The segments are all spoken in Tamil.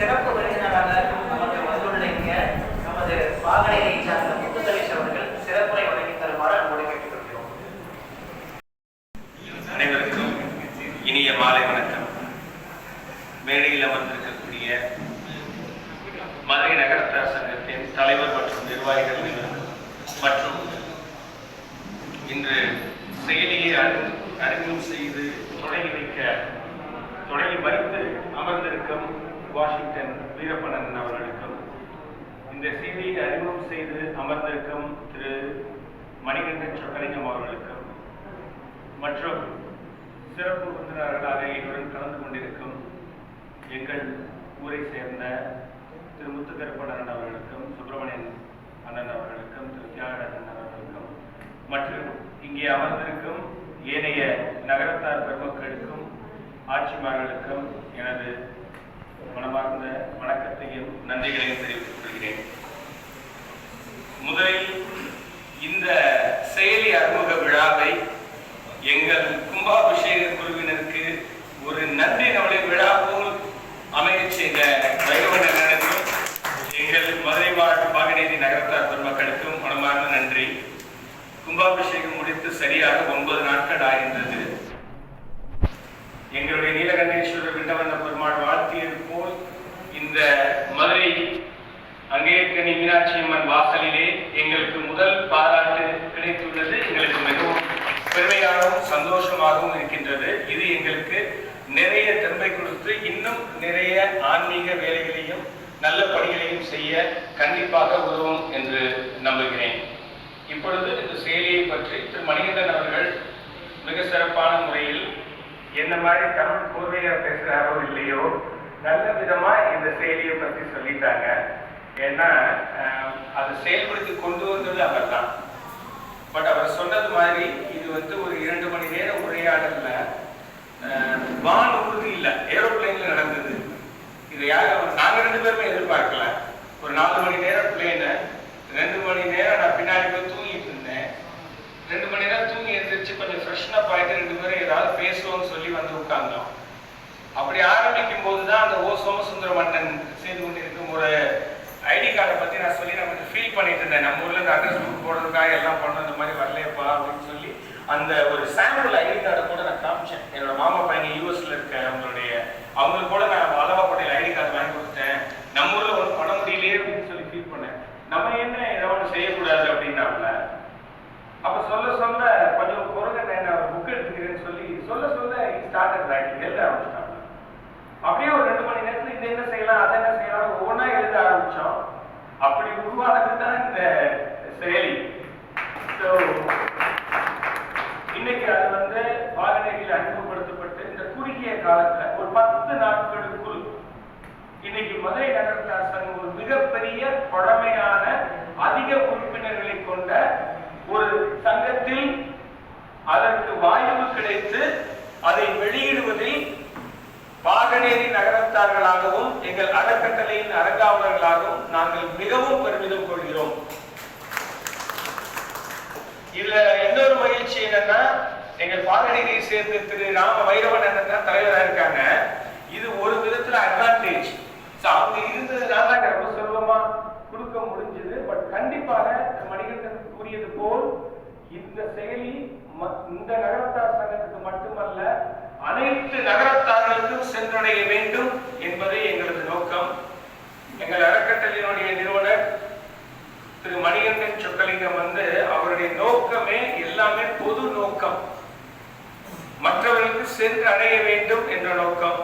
சிறப்பு விருந்தினராக நமக்கு வந்துள்ளீங்க. நமது வாகனையை சார்ந்த முத்துசலீஷ் அவர்கள் சிறப்புரை வழங்கி தருமாறு அன்போடு கேட்டுக்கொள்கிறோம். அனைவருக்கும் இனிய மாலை வணக்கம். மேடையில் அமர்ந்திருக்கக்கூடிய மதுரை நகரத்தார் சங்கத்தின் தலைவர் மற்றும் நிர்வாகிகள் மற்றும் இன்று செயலியை அறிமுகம் செய்து தொடங்கி வைக்க தொடங்கி வைத்து அமர்ந்திருக்கும் வாஷிங்டன் வீரப்பணன் அவர்களுக்கும் இந்த செய்தியை அறிமுகம் செய்து அமர்ந்திருக்கும் திரு மணிகண்டன் சொக்கலிங்கம் அவர்களுக்கும் மற்றும் சிறப்பு விருந்தினர்களாக என்னுடன் கலந்து கொண்டிருக்கும் எங்கள் ஊரை சேர்ந்த திரு முத்துக்கருப்பண்ணன் அவர்களுக்கும் சுப்பிரமணியன் அண்ணன் அவர்களுக்கும் திரு தியாகராஜன் அவர்களுக்கும் மற்றும் இங்கே அமர்ந்திருக்கும் ஏனைய நகரத்தார் பெருமக்களுக்கும் ஆட்சிமார்களுக்கும் எனது மனமார்ந்த வணக்கத்தையும் நன்றிகளையும் தெரிவித்துக் கொள்கிறேன். முதலில் இந்த செயலி அறிமுக விழாவை எங்கள் கும்பாபிஷேக குழுவினருக்கு ஒரு நன்றி நவளை விழா போல் அமைய செய்த வைரவண்ணனுக்கும் எங்கள் மதுரை வாழ் பாகநேரி நகரத்தார் பெருமக்களுக்கும் மனமார்ந்த நன்றி. கும்பாபிஷேகம் முடித்து சரியாக ஒன்பது நாட்கள் ஆகின்றது. எங்களுடைய நீலகண்டேஸ்வரர் விண்ணவண்ண பெருமாள் வாழ்த்தியது இந்த மதுரை அங்கேற்கனி மீனாட்சி அம்மன் வாசலிலே எங்களுக்கு முதல் பாராட்டு கிடைத்துள்ளது. எங்களுக்கு மிகவும் பெருமையாகவும் சந்தோஷமாகவும் இருக்கின்றது. இது எங்களுக்கு நிறைய தன்மை கொடுத்து இன்னும் நிறைய ஆன்மீக வேலைகளையும் நல்ல பணிகளையும் செய்ய கண்டிப்பாக உதவும் என்று நம்புகிறேன். இப்பொழுது இந்த செயலியை பற்றி திரு மணிகண்டன் அவர்கள் மிக சிறப்பான முறையில் என்ன மாதிரி தமிழ் கூர்மையா பேசுகிறாரோ இல்லையோ நல்ல விதமா இந்த செயலியை பத்தி சொல்லிட்டாங்க. ஏன்னா அதை செயல்படுத்தி கொண்டு வந்தது அவர் தான் பட் அவர் சொன்னது மாதிரி இது வந்து ஒரு இரண்டு மணி நேர உரையாடல வான் உறுதி இல்லை. ஏரோப்ளைன்ல நடந்தது. இது யாரும் அவர் நாங்க ரெண்டு பேருமே எதிர்பார்க்கல. ஒரு நாலு மணி நேரம் பிளேனு ரெண்டு மணி நேரம் நான் பின்னாடி போய் தூங்கிட்டு இருந்தேன். ரெண்டு மணி நேரம் தூங்கி எழுந்திரிச்சு கொஞ்சம் ஃப்ரெஷ்னப் ஆயிட்டு ரெண்டு பேரும் ஏதாவது பேசுவோம்னு சொல்லி வந்து உட்கார்ந்தோம். அப்படி ஆரம்பிக்கும் போது தான் அந்த ஓ சோமசுந்தர மன்னன் செய்து கொண்டிருக்கும் ஒரு ஐடி கார்டை பத்தி நான் சொல்லி நான் கொஞ்சம் ஃபீல் பண்ணிட்டு இருந்தேன். நம்ம ஊர்ல இந்த அட்ரஸ் புக் போடுறதுக்காக எல்லாம் பண்ண இந்த மாதிரி வரலையப்பா அப்படின்னு சொல்லி அந்த ஒரு சாம்பிள் ஐடி கார்டை கூட நான் காமிச்சேன். என்னோட மாமா பையன் யூஎஸ்ல இருக்க அவங்களுடைய அவங்களுக்கு கூட நான் அளவா ஐடி கார்டு வாங்கி கொடுத்தேன். நம்ம ஊர்ல ஒன்றும் பண்ண முடியலையே அப்படின்னு சொல்லி ஃபீல் பண்ணேன். நம்ம என்ன ஒன்று செய்யக்கூடாது அப்படின்னாப்ல அப்ப சொல்ல சொல்ல கொஞ்சம் குறைங்க நான் ஒரு புக் எடுத்துக்கிறேன்னு சொல்லி சொல்ல சொல்ல ஸ்டார்ட் ரைட்டிங் எழுத ஆரம்பிச்சிட்டாங்க அப்படியே ஒரு ரெண்டு மணி நேரத்துல இது என்ன செய்யலாம் அதை என்ன செய்யலாம் ஒவ்வொன்றா எழுத ஆரம்பிச்சோம் அப்படி உருவானது தான் இந்த செயலி ஸோ இன்னைக்கு அது வந்து பாகநேரியில் அறிமுகப்படுத்தப்பட்டு இந்த குறுகிய காலத்துல ஒரு பத்து நாட்களுக்குள் இன்னைக்கு மதுரை நகரத்தார் சங்கம் ஒரு மிகப்பெரிய பழமையான அதிக உறுப்பினர்களை கொண்ட ஒரு சங்கத்தில் அதற்கு வாய்ப்பு கிடைத்து அதை வெளியிடுவதில் பாகநேரி நகரத்தார்களாகவும் எங்கள் அறக்கட்டளையின் அறங்காவலர்களாகவும் நாங்கள் மிகவும் பெருமிதம் கொள்கிறோம். இதுல இன்னொரு மகிழ்ச்சி என்னன்னா எங்கள் பாகநேரியை சேர்ந்த திரு ராம வைரவன் அண்ணன் தான் தலைவரா இருக்காங்க. இது ஒரு விதத்துல அட்வான்டேஜ் அவங்க இருந்ததுனால ரொம்ப சுலபமா கொடுக்க முடிஞ்சது. பட் கண்டிப்பாக மணிகண்டன் கூறியது போல் இந்த செயலி இந்த நகரத்தார் சங்கத்துக்கு மட்டுமல்ல அனைத்து நகரத்தார்களுக்கும் சென்றடைய வேண்டும் என்பதே எங்களது நோக்கம். எங்கள் அறக்கட்டளையினுடைய நிறுவனர் திரு மணிகண்டன் சொக்கலிங்கம் வந்து அவருடைய நோக்கமே எல்லாமே பொது நோக்கம். மற்றவர்களுக்கு சென்று அடைய வேண்டும் என்ற நோக்கம்.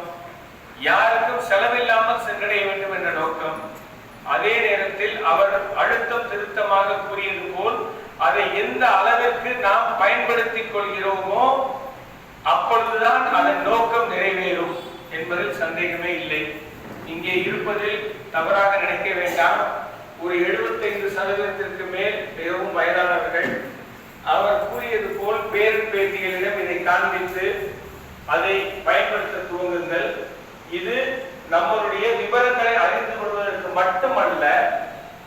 யாருக்கும் செலவில்லாமல் சென்றடைய வேண்டும் என்ற நோக்கம். அதே நேரத்தில் அவர் அழுத்தம் திருத்தமாக கூறியது போல் அதை எந்த அளவிற்கு நாம் பயன்படுத்திக் கொள்கிறோமோ அப்பொழுதுதான் அதன் நோக்கம் நிறைவேறும் என்பதில் சந்தேகமே இல்லை. இங்கே இருப்பதில் தவறாக நினைக்க வேண்டாம். ஒரு 75% சதவீதத்திற்கு மேல் மிகவும் வயதானவர்கள் அவர் கூறியது போல் பேரு பேட்டிகளிடம் இதை காண்பித்து அதை பயன்படுத்த துவங்குங்கள். இது நம்மளுடைய விவரங்களை அறிந்து கொள்வதற்கு மட்டுமல்ல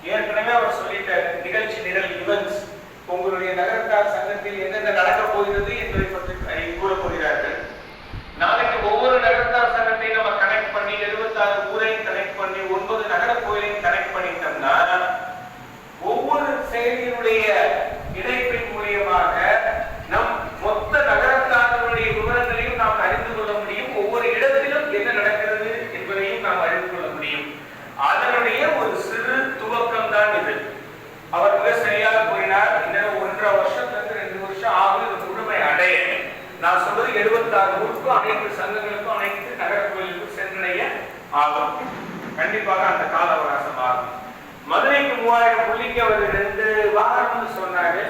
ஏற்கனவே அவர் சொல்லிட்ட நிகழ்ச்சி நிரல் ஈவென்ட்ஸ் உங்களுடைய நகரத்தார் சங்கத்தில் என்னென்ன நடக்கப் போகிறது என்பதை பற்றி அஹ், போகிறார்கள். நாளைக்கு ஒவ்வொரு நகரத்தார் சங்கத்தையும் நம்ம கனெக்ட் பண்ணி 76 ஊரையும் கனெக்ட் பண்ணி ஆகும் கண்டிப்பாக அந்த கால அவகாசம் ஆகும் மதுரைக்கு மூவாயிரம் புள்ளிக்கு அவர் ரெண்டு வாரம்னு சொன்னாரு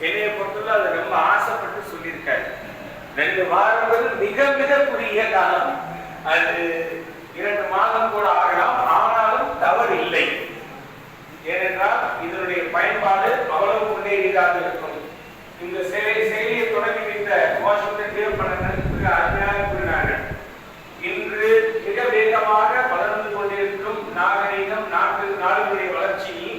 என்னைய பொறுத்தவரை அது ரொம்ப ஆசைப்பட்டு சொல்லியிருக்காரு ரெண்டு வாரங்கள் மிக மிக குறுகிய காலம். அது இரண்டு மாதம் கூட ஆகலாம். ஆனாலும் தவறு இல்லை ஏனென்றால் இதனுடைய பயன்பாடு அவ்வளவு முன்னேறியதாக இருக்கும். இந்த செயலை செயலியை தொடங்கி வைத்த வாஷிங்டன் தேவப்பண்ணன் அருமையாக கூறினார்கள். இன்று மிக வேகமாக வளர்ந்து கொண்டிருக்கும் நாகரீகம் நாட்டு நாடுகளுடைய வளர்ச்சியில்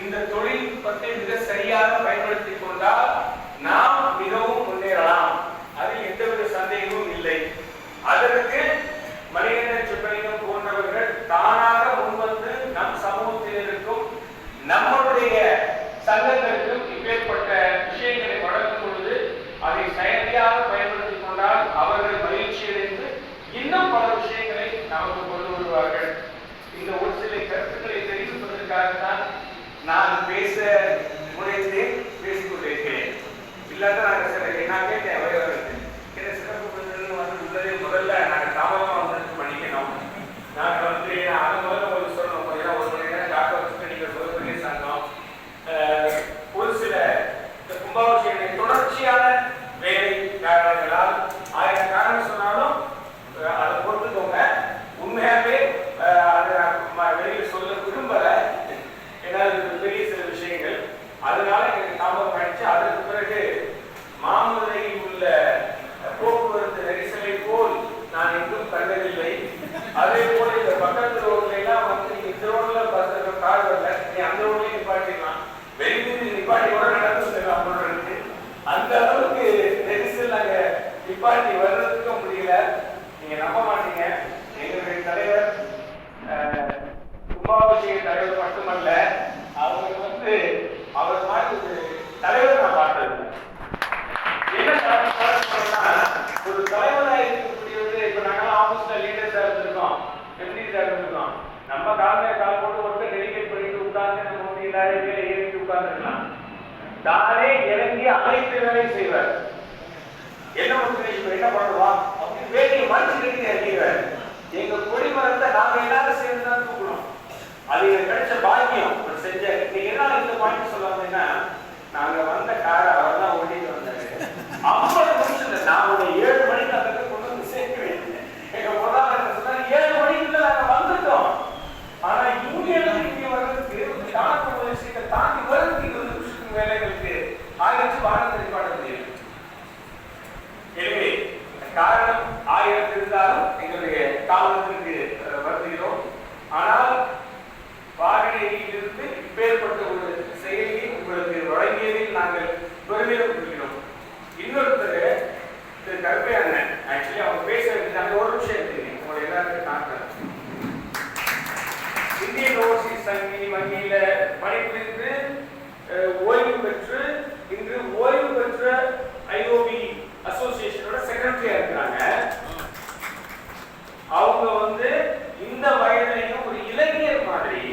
இந்த தொழில்நுட்பத்தை மிக சரியாக பயன்படுத்திக் கொண்டால் நாம் மிகவும் முன்னேறலாம் அதில் எந்தவித சந்தேகமும் இல்லை அதற்கு மணிகண்டன் சுப்பலிங்கம் போன்றவர்கள் தானாக முன்வந்து நம் சமூகத்தில் இருக்கும் நம்மளுடைய சங்கங்களுக்கும் இப்பேற்பட்ட விஷயங்களை வழங்கும் பொழுது அதை செயலியாக பயன்படுத்திக் கொண்டால் அவர்கள் மகிழ்ச்சி அடைந்து இன்னும் பல விஷயங்களை நமக்கு கொண்டு வருவார்கள் இந்த ஒரு சில கருத்துக்களை தெரிவிப்பதற்காகத்தான் நான் பேச முனைந்தேன் பேசிக் கொண்டிருக்கிறேன் இல்லாத நாங்கள் சில நான் கேட்டேன் வயவர்களுக்கு என்ன சிறப்பு விருந்தினர் வந்து உள்ளதே முதல்ல நாங்கள் தாமதமாக வந்து பண்ணிக்கணும் நாங்கள் வந்து அதை முதல்ல உங்களுக்கு சொல்லணும் ஏன்னா ஒரு மணி நேரம் காக்க வச்சுட்டு நீங்கள் சொல்லுறதுலே சங்கம் அஹ், ஒரு சில இந்த கும்பாபிஷேகத்தை தொடர்ச்சியான வேலை காரணங்களால் ஆயிரம் காரணம் சொன்னாலும் அஹ், அதை பொறுத்துக்கோங்க உண்மையாகவே அஹ், அதை நான் ம- வெளியில் சொல்ல விரும்பல ஏன்னா இது பெரிய சில விஷயங்கள் அதனால எனக்கு தாமதம் ஆயிடுச்சு அதற்கு பிறகு மாமதுரையில் உள்ள போக்குவரத்து நெரிசலை போல் நான் எங்கும் கண்டதில்லை அதே போல இந்த பக்கத்து ரோட்ல எல்லாம் வந்து நீங்க இந்த ரோட்ல பஸ் கார் வரல நீ அந்த ரோட்லயே நிப்பாட்டிடலாம் வெளியூர் நிப்பாட்டி கூட நடந்து செல்லலாம் போல இருக்கு அந்த அளவுக்கு நெரிசல் நாங்க நிப்பாட்டி வர்றதுக்கும் முடியல. நீங்க நம்ப மாட்டீங்க. எங்களுடைய தலைவர் அஹ், கும்பாபிஷேக தலைவர் மட்டுமல்ல அவங்க வந்து அவர் மாதிரி தலைவர் நான் பார்த்தது என்ன ஒரு தலைவராக இருக்கக்கூடியது இப்ப நாங்களாம் ஆபீஸ்ல லீடர்ஸா இருந்திருக்கோம். எம்டிஸா இருந்திருக்கோம். நம்ம கால் கால் போட்டு ஒருத்தர் டெலிகேட் பண்ணிட்டு உட்கார்ந்து நம்ம வந்து எல்லாரும் ஏறிட்டு உட்கார்ந்துருக்கலாம். தானே இறங்கி அனைத்து வேலையும் செய்வார். என்ன ஒன்று இப்ப என்ன பண்ணுவோம் அப்படின்னு வேலையை மறைச்சு கட்டி இறங்கிடுவார் எங்க கொடிமரத்தை நாங்க எல்லாரும் சேர்ந்து தான் தூக்கணும். அது எனக்கு கிடைச்ச பாக்கியம். அவர் செஞ்ச நீங்க என்ன இந்த பாயிண்ட் சொல்லாமன்னா நாங்க வந்த காரை அவர் தான் ஓட்டிட்டு வந்தாரு. ஐம்பது நிமிஷம் நான் ஒரு ஏழு மணிக்கு அந்த கொண்டு வந்து சேர்க்கிறேன். எங்க பொருளாதார சொன்னாரு ஏழு மணிக்குள்ள நாங்க வந்துட்டோம். ஆனா இங்க இங்கே இங்க வர்றதுக்கு தாக்கு முயற்சியை தாண்டி வர்றதுக்கு இருபது நிமிஷத்துக்கு வேலைகளுக்கு ஆயிரத்தி காரணம் ஆயிரம் இருந்தாலும் எங்களுடைய தாமதத்திற்கு அஹ், ஆனால் வாகனையிலிருந்து இப்பேற்பட்ட ஒரு செயலியை உங்களுக்கு வழங்கியதில் நாங்கள் பெருமிதம் கொள்கிறோம். இன்னொருத்தர் திரு கருப்பை அண்ணன் ஆக்சுவலி அவங்க பேச வேண்டியது ஒரு விஷயம் தெரியும் உங்களை எல்லாருக்கும் காட்டுறேன் இந்தியன் ஓவர்சீஸ் சங்கி வங்கியில பணிபுரிந்து அஹ், ஓய்வு பெற்று இன்று ஓய்வு பெற்ற ஐஓபி அசோசியேஷனோட செக்ரட்டரியா இருக்கிறாங்க அவங்க வந்து இந்த வயதிலையும் ஒரு இளைஞர் மாதிரி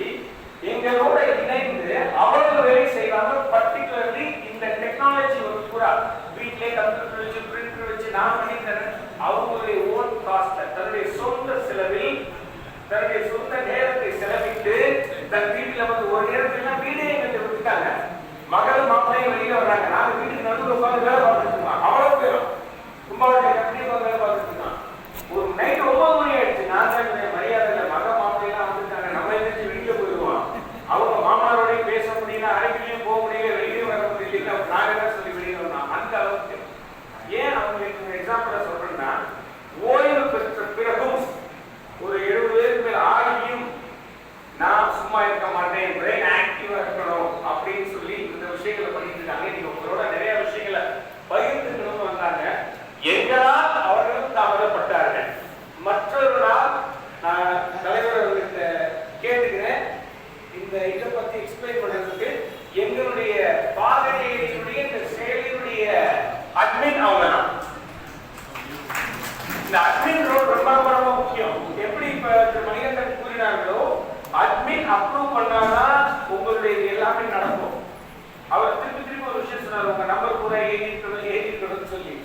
எங்களோட இணைந்து அவ்வளவு வேலை செய்வாங்க. பர்டிகுலர்லி இந்த டெக்னாலஜி ஒரு பூரா வீட்டிலே கம்ப்யூட்டர் வச்சு பிரிண்டர் வச்சு நான் பண்ணி தரேன். அவங்களுடைய ஓன் காஸ்ட் தன்னுடைய சொந்த செலவில் தன்னுடைய சொந்த நேரத்தை செலவிட்டு தன் வீட்டுல வந்து ஒரு நேரத்துல வீடே எங்கிட்ட விட்டுட்டாங்க. மகள் மக்களையும் வெளியில வர்றாங்க. நாங்க வீட்டுக்கு நடுவில் உட்காந்து வேலை பார்த்துட்டு இருக்கோம். அவ்வளவு பேரும். கும்பாவளி வேலை பார்த்துட்டு இருக்கோம். ஒரு நைட் ஒன்பது மணி ஆயிடுச்சு நான் தான் இந்த மரியாதை இல்லை மக மாப்பிள்ளைலாம் வந்துட்டாங்க நம்ம எந்திரிச்சு வெளியில போயிடுவோம் அவங்க மாமனாரோடையும் பேச முடியல அறைக்குள்ளேயும் போக முடியல வெளியே வர முடியல நாங்க என்ன சொல்லி வெளியே வந்தோம் அந்த அளவுக்கு ஏன் அவங்களுக்கு எக்ஸாம்பிள சொல்றேன்னா ஓய்வு பெற்ற பிறகும் ஒரு எழுபது பேருக்கு மேல ஆகியும் நான் சும்மா இருக்க மாட்டேன் பிரெயின் ஆக்டிவா இருக்கணும் அப்படின்னு சொல்லி இந்த விஷயங்களை பண்ணிட்டு இருக்காங்க நீங்க உங்களோட நிறைய விஷயங்களை பகிர்ந்துக்கணும்னு வந்தாங்க எங்களால் அவர்களும் தாமதப்பட்டார்கள் மற்றொரு நாள் நான் தலைவர் அவர்கிட்ட கேட்டுக்கிறேன் இந்த இதை பத்தி எக்ஸ்பிளைன் பண்றதுக்கு எங்களுடைய பாதையினுடைய இந்த செயலினுடைய அட்மின் அவங்க தான் இந்த அட்மின் ரோல் ரொம்ப ரொம்ப ரொம்ப முக்கியம் எப்படி இப்ப திரு மணிகண்டன் கூறினார்களோ அட்மின் அப்ரூவ் பண்ணாதான் உங்களுடைய இது எல்லாமே நடக்கும். அவர் திருப்பி திருப்பி ஒரு விஷயம் சொன்னார் உங்க நம்பர் கூட ஏறிக்கணும் ஏறிக்கணும்னு சொல்லி.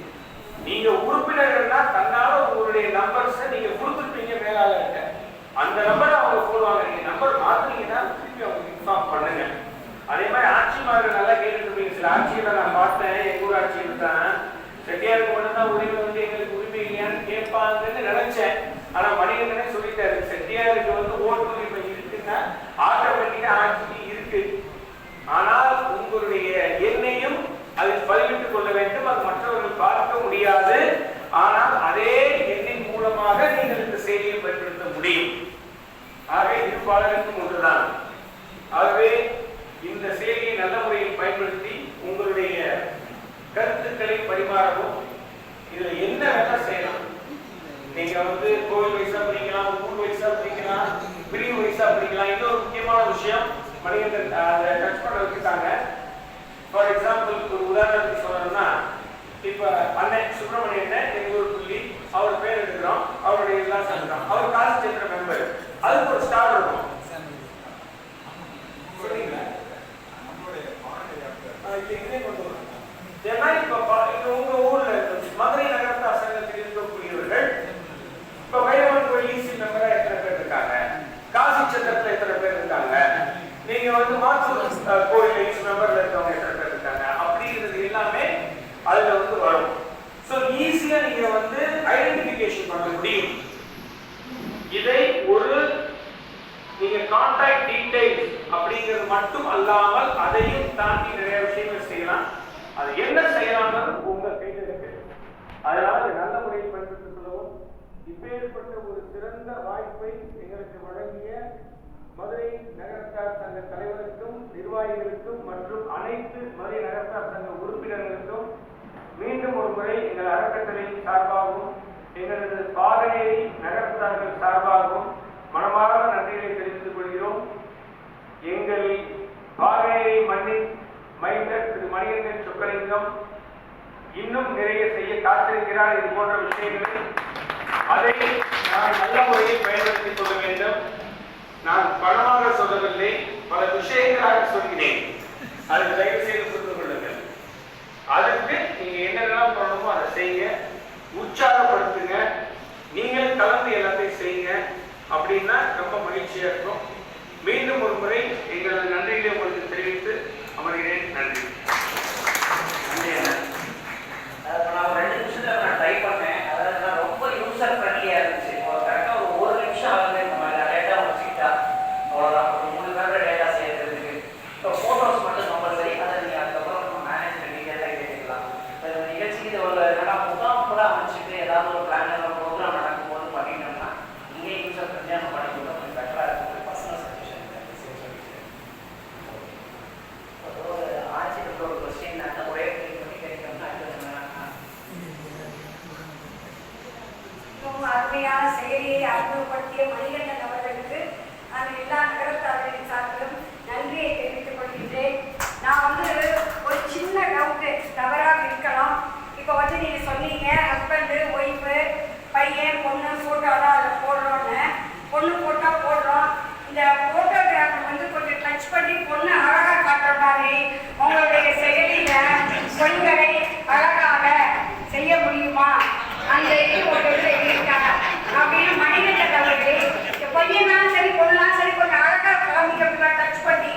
நீங்க உறுப்பினர்கள்னா தன்னால உங்களுடைய நம்பர்ஸ் நீங்க கொடுத்துருப்பீங்க மேலாளர்கிட்ட. அந்த நம்பரை அவங்க போடுவாங்க நீங்க நம்பர் மாத்துனீங்கன்னா திருப்பி அவங்க இன்ஃபார்ம் பண்ணுங்க. அதே மாதிரி ஆட்சிமார்கள் நல்லா கேட்டுட்டு இருப்பீங்க. சில ஆட்சியில நான் பார்த்தேன். எங்க ஊர் ஆட்சியில் தான் செட்டியாருக்கு மட்டும்தான் உரிமை வந்து எங்களுக்கு உரிமை இல்லையான்னு கேட்பாங்கன்னு நினைச்சேன். ஆனா மணிகண்டனே சொல்லிட்டாரு. செட்டியாருக்கு வந்து ஓட்டு ஆட்டோமேட்டிக்கா இருக்கு. ஆனால் உங்களுடைய எண்ணையும் அதில் பதிவிட்டுக் கொள்ள வேண்டும். அது மற்றவர்கள் பார்க்க முடியாது. ஆனால் அதே எண்ணின் மூலமாக நீங்கள் இந்த செய்தியை பயன்படுத்த முடியும். ஆக இது ஒன்றுதான். ஆகவே இந்த செயலியை நல்ல முறையில் பயன்படுத்தி உங்களுடைய கருத்துக்களை பரிமாறவும் இதுல என்ன வேணா செய்யலாம் நீங்க வந்து கோவில் வைஸா பிரிக்கலாம் ஊர் வைஸா பிரிக்கலாம் பிரிவு வைஸா பிரிக்கலாம் இன்னொரு முக்கியமான விஷயம் அதை டச் பண்ண வச்சுட்டாங்க ஃபார் எக்ஸாம்பிள் ஒரு உதாரணத்துக்கு சொல்லணும்னா இப்போ அண்ணன் சுப்பிரமணியன் எங்கள் ஊர் புள்ளி அவர் பேர் எடுக்கிறோம் அவருடைய எல்லாம் சேர்க்கிறோம் அவர் காசு சேர்க்கிற மெம்பர் அதுக்கு ஒரு ஸ்டார் இருக்கும் சொல்றீங்களா ஆ, இது இதே கொண்டு வரணும். ஏன்னா இப்ப பா- இப்ப உங்க ஊர்ல இருக்க மதுரை நகரத்து அசங்கத்தில் இருக்கக்கூடியவர்கள் இப்ப வைரவன் கோயில் ஈசி மெம்பரா எத்தனை பேர் இருக்காங்க காசி சத்திரத்துல எத்தனை பேர் இருக்காங்க நீங்க வந்து மாத்தூர் அஹ், கோயில் ஈசி மெம்பர்ல இருக்கவங்க எத்தனை பேர் இருக்காங்க அப்படிங்கிறது எல்லாமே அதுல வந்து வரும் சோ ஈஸியா நீங்க வந்து ஐடென்டிபிகேஷன் பண்ண முடியும் இதை ஒரு நீங்க கான்டாக்ட் டீடைல்ஸ் அப்படிங்கிறது மட்டும் அல்லாமல் அதையும் தாண்டி நிறைய விஷயங்கள் செய்யலாம். அது என்ன செய்யலாம்ன்றது உங்க கையில் இருக்கு. அதனால நல்ல முறையில் பயன்படுத்திக் கொள்ளவும். இப்பேற்பட்ட ஒரு சிறந்த வாய்ப்பை எங்களுக்கு வழங்கிய மதுரை நகரத்தார் சங்க தலைவருக்கும் நிர்வாகிகளுக்கும் மற்றும் அனைத்து மதுரை நகரத்தார் சங்க உறுப்பினர்களுக்கும் மீண்டும் ஒரு முறை எங்கள் அறக்கட்டளை சார்பாகவும் எங்களது பாதநேரி நகரத்தார்கள் சார்பாகவும் மனமார்ந்த நன்றிகளை தெரிவித்துக் கொள்கிறோம் எங்கள் பாதநேரி மண்ணின் மைந்தர் திரு மணிகண்டன் சொக்கலிங்கம் இன்னும் நிறைய செய்ய காத்திருக்கிறார் இது போன்ற விஷயங்களை. அதை நான் நல்ல முறையில் பயன்படுத்திக் கொள்ள வேண்டும். நான் பணமாக சொல்லவில்லை பல விஷயங்களாக சொல்கிறேன். அதை தயவு செய்து புரிந்து கொள்ளுங்கள். அதுக்கு நீங்க என்னென்னலாம் பண்ணணுமோ அதை செய்ய உற்சாகப்படுத்துங்க நீங்கள் கலந்து எல்லாத்தையும் செய்யுங்க அப்படின்னா ரொம்ப மகிழ்ச்சியா இருக்கும் மீண்டும் ஒரு முறை எங்களது நன்றிகளை உங்களுக்கு தெரிவித்து அமர்கிறேன் நன்றி நன்றி அண்ணா. அதாவது இப்ப நான் ஒரு ரெண்டு நிமிஷத்துல நான் ட்ரை பண்ணேன் அதாவது நான் ரொம்ப யூசர் ஃப்ரெண்ட்லியா இருந்துச்சு இப்போ கரெக்டா ஒரு ஒரு நிமிஷம் ஆகுது இந்த மாதிரி டேட்டா வச்சுக்கிட்டா அவ்வளவுதான் ஒரு மூணு பேரோட டேட்டா சேர்க்கறதுக்கு இப்போ போட்டோஸ் மட்டும் கம்பல்சரி அதை நீங்க அதுக்கப்புறம் நம்ம மேனேஜ் பண்ணி டேட்டா கேட்டுக்கலாம் இப்ப இந்த நிகழ்ச்சிக்கு இது ஒரு என்னடா முகாம் கூட அமைச்சிட்டு ஏதாவது ஒரு பிளான் ஒரு ப்ரோக்ராம் நடக்கும்போது பண்ணிட்டோம்னா இங்கே யூசர் ஃப்ரெண்ட்லியாக நம்ம பண்ணி கொடுத்தா கொஞ்சம் பெட்டராக இருக்கும். பர்சனல் சஜஷன் ஒரு ஆட்சியில் ஒரு கொஸ்டின் அந்த ஒரே கிளிக் பண்ணி கேட்கணும்னா அருமையான செயலியை அறிமுகப்படுத்திய மணிகண்டன் அவர்களுக்கு நான் எல்லா நகரத்தார்களின் சார்பிலும் நன்றியை தெரிவித்துக் கொள்கின்றேன் நான் வந்து ஒரு சின்ன டவுட்டு தவறாக இருக்கலாம் இப்போ வந்து நீங்க சொன்னீங்க ஹஸ்பண்டு ஒய்ஃபு பையன் பொண்ணு ஃபோட்டோலாம் அதில் போடுறோன்னு பொண்ணு போட்டோ போடுறோம் இந்த ஃபோட்டோகிராஃபர் வந்து கொஞ்சம் டச் பண்ணி பொண்ணு அழகா காட்டுற மாதிரி உங்களுடைய செயலியில பெண்களை அழகாக செய்ய முடியுமா? அந்த எட்டி ஒரு இதுல இருக்காங்க அப்படின்னு மணிகண்டன் அவர்களே பையனா சரி பொண்ணாலும் சரி கொஞ்சம் அழகா காமிக்கிறதுல டச் பண்ணி